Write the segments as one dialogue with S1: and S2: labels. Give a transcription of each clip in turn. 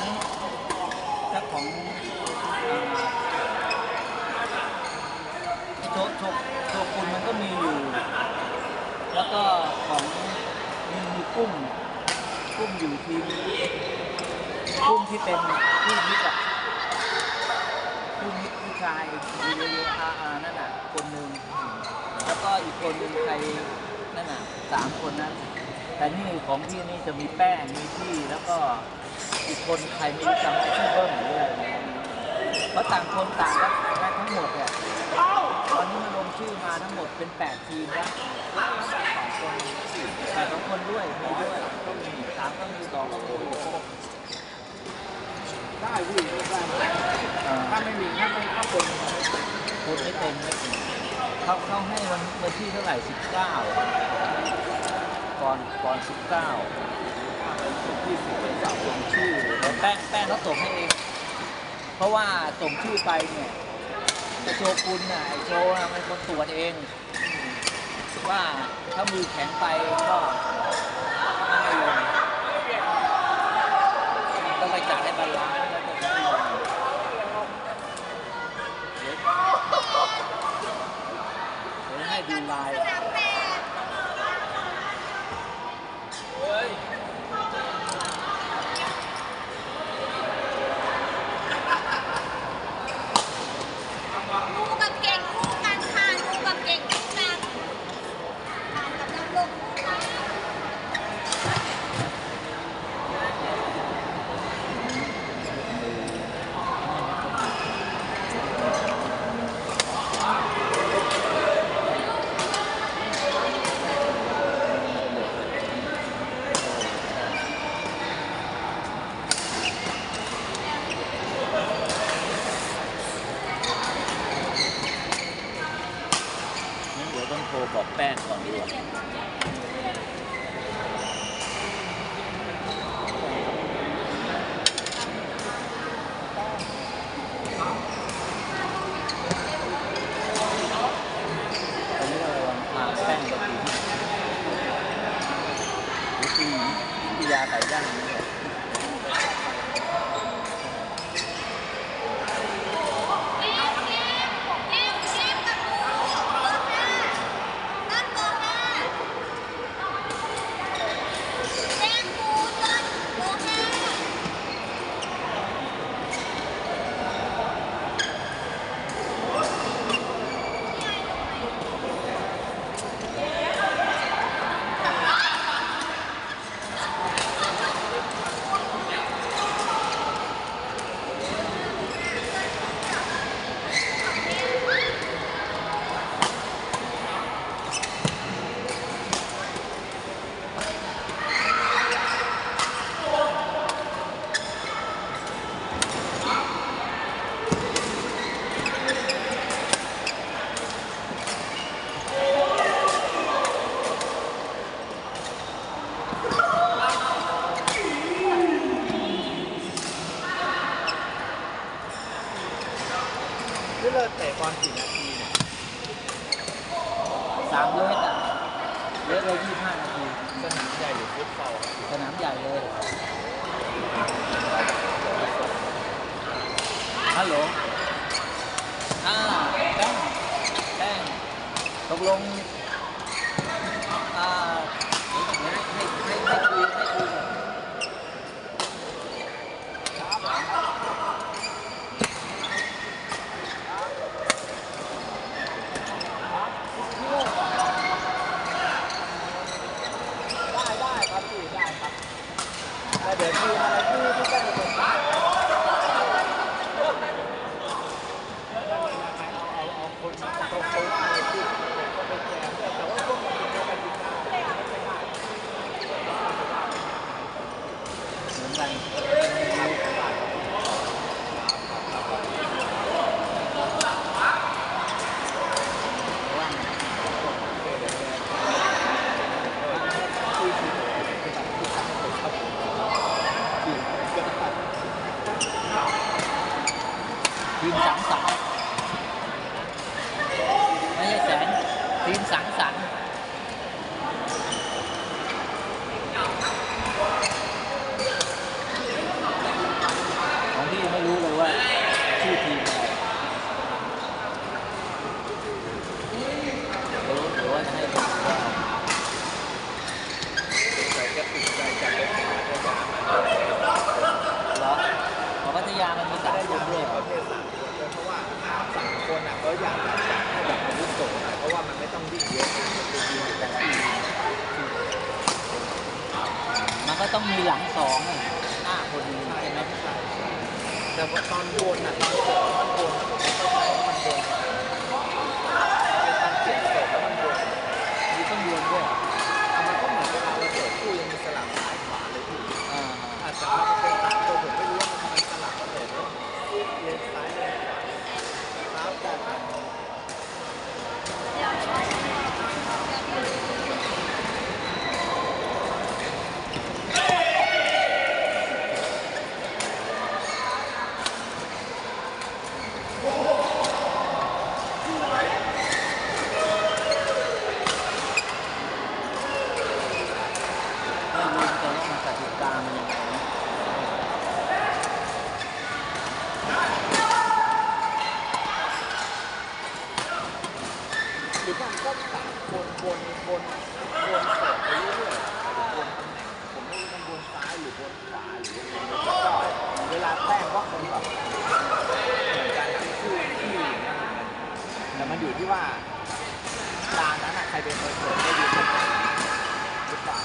S1: ของถ้าของโชโชโชกุนมันก็มีอยู่ แล้วก็ของมีกุ้งกุ้งอยู่ทีมกุ้งที่เป็นกุ้งฮิตอะกุ้งฮิตผู้ชายมีเยอะๆอาอานั่นน่ะ คนหนึ่งแล้วก็อีกคนหนึ่งใครนั่นน่ะสามคนนั้น แต่นี่ของพี่นี่จะมีแป้งมีพี่แล้วก็ อีกคนใครไม่รู้จำได้ชื่อเบิ้มหรืออะไรเพราะต่างคนต่างก็ได้ทั้งหมดเนี่ยตอนนี้มันลงชื่อมาทั้งหมดเป็นแปดทีมแล้วสองคนแต่สองคนด้วยมีด้วยก็มีสามก็มีสองก็มี
S2: ได้พี่ได้ถ้าไม่มีถ้าไม่ถ้าคน
S1: คนไม่เต็มไม่เต็มเขาเขาให้วันวันที่เท่าไหร่สิบเก้าก่อนก่อนสิบเก้า
S2: ที่สิบเป็นสาวลงชื่อ
S1: แป้งแป้งเขาส่งให้เอง เพราะว่าส่งชื่อไปเนี่ยโชกุนน่ะไอโชน่ะมันคนตรวจเอง ว่าถ้ามือแข็งไปก็ไม่ลงต้องไปจัดให้บาลานซ์แล้วก็ให้ลงเดี๋ยเดี๋ยวให้ดูลาย
S3: เลิก
S1: เตะ
S3: บอ
S2: ลกี่นาทีเนี่ย
S1: สามเลสอะเลสเลยยี่ห้านาที
S2: สนามใหญ่หรือฟุตซอล
S1: สนามใหญ่เลยฮัลโหลอ่าแป้งแป้งตกลงอ่าให้ให้ให้คุยให้คุย 감사합니다. ต้องมีหลังสองหน้าคน
S2: ใช่
S1: ไหม
S2: แต่ว่าตอนบนอะตอนเสิร์ฟมันบนมันโดนตอนเจ็บเสิร์ฟแล้วมันบน
S1: มีต้องดวนด้วยเหรอ
S2: มันก็เหมือนเวลาเราเสิร์ฟคู่ยังมีสลับซ้ายขวาเลยพี่
S1: อ่า
S2: อาจจะทำเป็นสามตัวผมไม่รู้ว่ามันทำไมสลับเสิร์ฟแล้วเลี้ยงซ้ายเลี้ยงขวาครับแต่
S1: ไม่รู้แต่ว่ามันกติกามันยังไงนะ
S2: หรือมันก็ตัดบ นบนบนเสิร์ฟไปเรื่อยๆบนตำแหน่งผมไม่รู้มันบนซ้ายหรือบนขวาหรือยังไงก็เวลาแต้มก็คงแบบเหมือนกันทั้งคู่ที่อย่างเงี้ยเหมือนกันแต่มันอยู่ที่ว่าตานั้นอะใครเป็นคนเสิร์ฟได้ยืนตรงไหรือเปล่า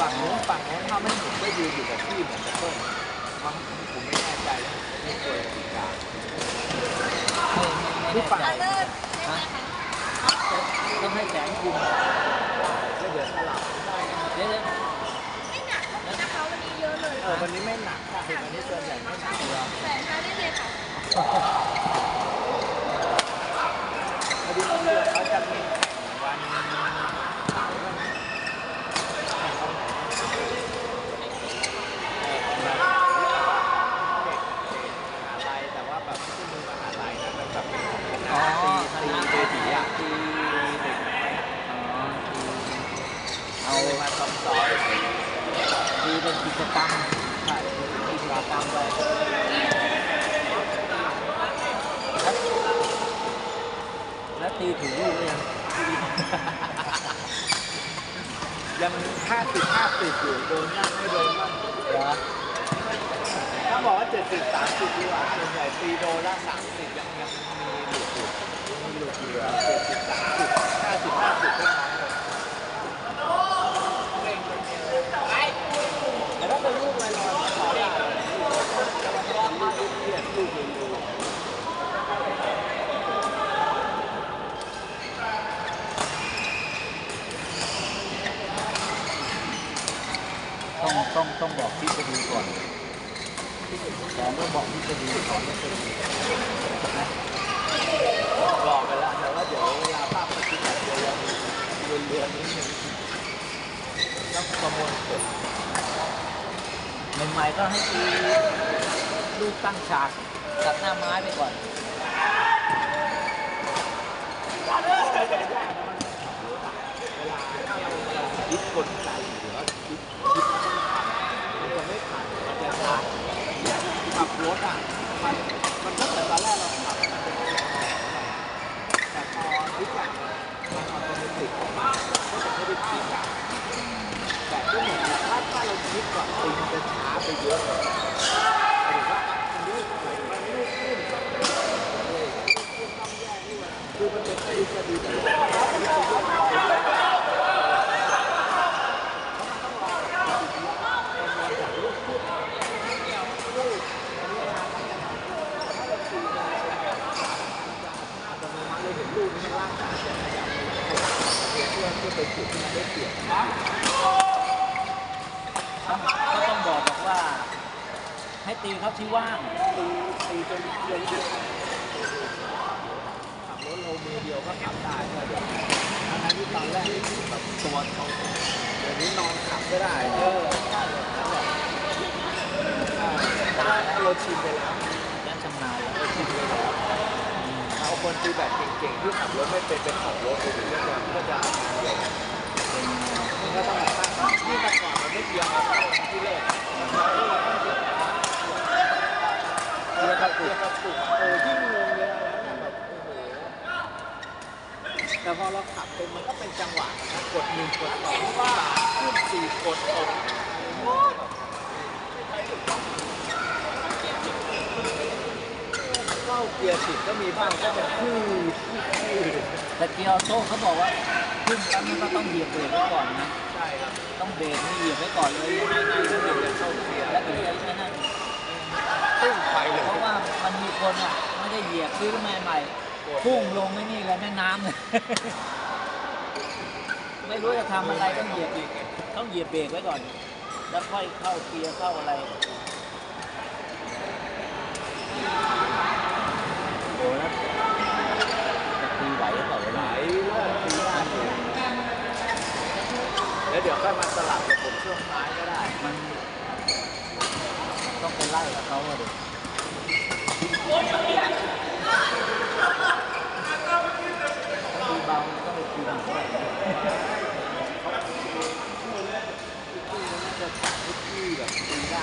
S2: ฝั่งโน้นฝั่งโน้นถ้าไม่หมุนก็ยืนอยู่กับที่เหมือนกับต้นว่าผมไม่แน่ใจไม่เคยติดตาม
S1: ไม่ไม่
S2: หรือเปล่า
S1: แน่
S3: เลิศใช่ไหมคะ
S1: ต้องให้แสงคุม
S2: แล้วเดี๋ยวสลับ
S1: เดี๋ยวเดี๋ยว
S3: ไม่หนักนะคะวันนี้เยอะเลย
S2: เออวันนี้ไม่หนักค่ะคือวันนี้ส่วนใหญ่ไม่หนักเลย
S3: แต่ใช้ได้เลยค่ะ
S2: พอดีเพื่อนเขาจะมีวันเสาร์วันอะไรแต่ว่าแบบไม่ใช่มือมหาลัยนะเป็นแบบค
S1: อ๋อ
S2: ณะตีตีเบบีอะตีเด็กน้อย
S1: อ๋อ คือเอา
S2: เอาเลยมาซ้อมซ้อม
S1: คือเป็นกิจกรรม
S2: ใช่
S1: กิจกรรมเลยแล้วตีถูกลูกหรือยัง
S2: ยังห้าสิบห้าสิบอยู่โดนยั่งไม่โดนบ้าง
S1: เหรอ
S2: ถ้าบอกว่าเจ็ดสิบสามสิบดีกว่าส่วนใหญ่ตีโดนละสามสิบยังยังมีหลุดอยู่มีหลุดเหลือเจ็ดสิบสามสิบห้าสิบห้าสิบก็น้อยเลยแต่ถ้าเป็นลูกลอยๆก็พอได้แต่วันนี้ลูกเพี้ยนลูกเร็ว
S1: ต้องต้องต้องบอกทฤษฎีก่อนสอนต้องบอกทฤษฎีสอนทฤษฎีนะ
S2: บอกไปแล้วแต่ว่าเดี๋ยวเวลาภาพปฏิบัติเดี๋ยวยังเรือนเรือนนิดนึงต้องประมวลผล
S1: ใหม่ๆก็ให้ตีลูกตั้งฉากกับหน้าไม้ไปก่อน
S2: คิดกลไกหรือว่าคิดคิดมันจะไม่ผ่านมันจะช้า ขับรถอะมันมันก็เหมือนตอนแรกเราขับมันเป็นแต่พอทุกอย่างมันออโตเมติกออกมาก็จะไม่ได้คิดอะแต่ก็เหมือนถ้าถ้าเราคิดก่อนตีมันจะช้าไปเยอะเลยหรือว่ามันลูกมันลูกขึ้นเลยต้องแยกนี่มันคือมันเป็นทฤษฎีแต่ว่าทฤษฎีมัน อัตโนมัติเลยเห็นลูกนี้ร่างกายจะขยับเพื่อเพื่อเพื่อไปจุดที่มันได้เปรีย
S1: ต้องก็ต้องบอกบอกว่า ให้ตีเขาที่ว่าง
S2: ตีตีจนเร็วเยอะขับรถโลมือเดียวก็ขับได้แล้วเดี๋ยวทั้งที่ตอนแรกแบบตัวเขาเดี๋ยวนี้นอนขับก็ได้เออแล้าแต่ว่าเราชินไปแล้ว คนตีแบบเก่งๆที่ขับรถไม่เป็นไปขับรถไปถึงก็จะก็จะงานเดียว
S1: เป็น
S2: มันก็ต้องตั้งที่แต่ก่อนมันไม่เกี่ยวกับที่แรกเราต้องเกี่ยวกับเกี่ยวกับเกี่ยวกับปุ่มเออยิ่งงงเลยนะแบบโอ้โหแต่พอเราขับเป็นมันก็เป็นจังหวะกดหนึ่งกดสองว่าขึ้นสี่กดออก เข้าเกียร์ผิดก็มีบ้างก็แบบคือ
S1: แต่เกียร์ออโต้เขาบอกว่าขึ้นแล้วมันก็ต้องเหยียบเบรกไว้ก่อนนะ
S2: ใช่ครับ
S1: ต้องเบรกนี่เหยียบไว้ก่อนเลยยังไงไง
S2: แล้ว
S1: ก็
S2: เดี๋
S1: เบรก
S2: ยวจะเข้าเกียร์
S1: แล้วถึงจะใช้นั่น
S2: ตึ้งไปเลย
S1: เพราะว่ามันมีคนอะไม่ได้เหยียบซื้อใหม่ๆพุ่งลงไม่นี่เลยแม่น้ำเลยไม่รู้จะทำอะไรต้องเหยียบอีกต้องเหยียบเบรกไว้ก่อน แล้วค่อยเข้าเกียร์เข้าอะไร โอ้แล้วจะตีไหวหรือเปล่า
S2: ไหล
S1: วะ
S2: เลื่อนตีได้อยู่แล้วเดี๋ยวค่อยมาสลับกับผมช่วงท้ายก็ได้
S1: มันต้องไปไล่กับเขาอะดิตีเบามันต้องไปคุยกันด้วย
S2: จะตีแบบตีได้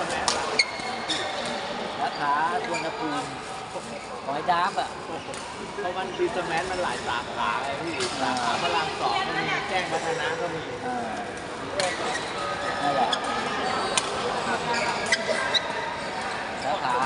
S1: คนแหละสาขาสวนภูมิหอยดาบอะ
S2: เพราะมันดีสแมนมันหลายสาขาไอ้พี่สาขาพลังามสองก็มีแจ้งพัฒนะก็มี
S1: นั่นแหละสาขา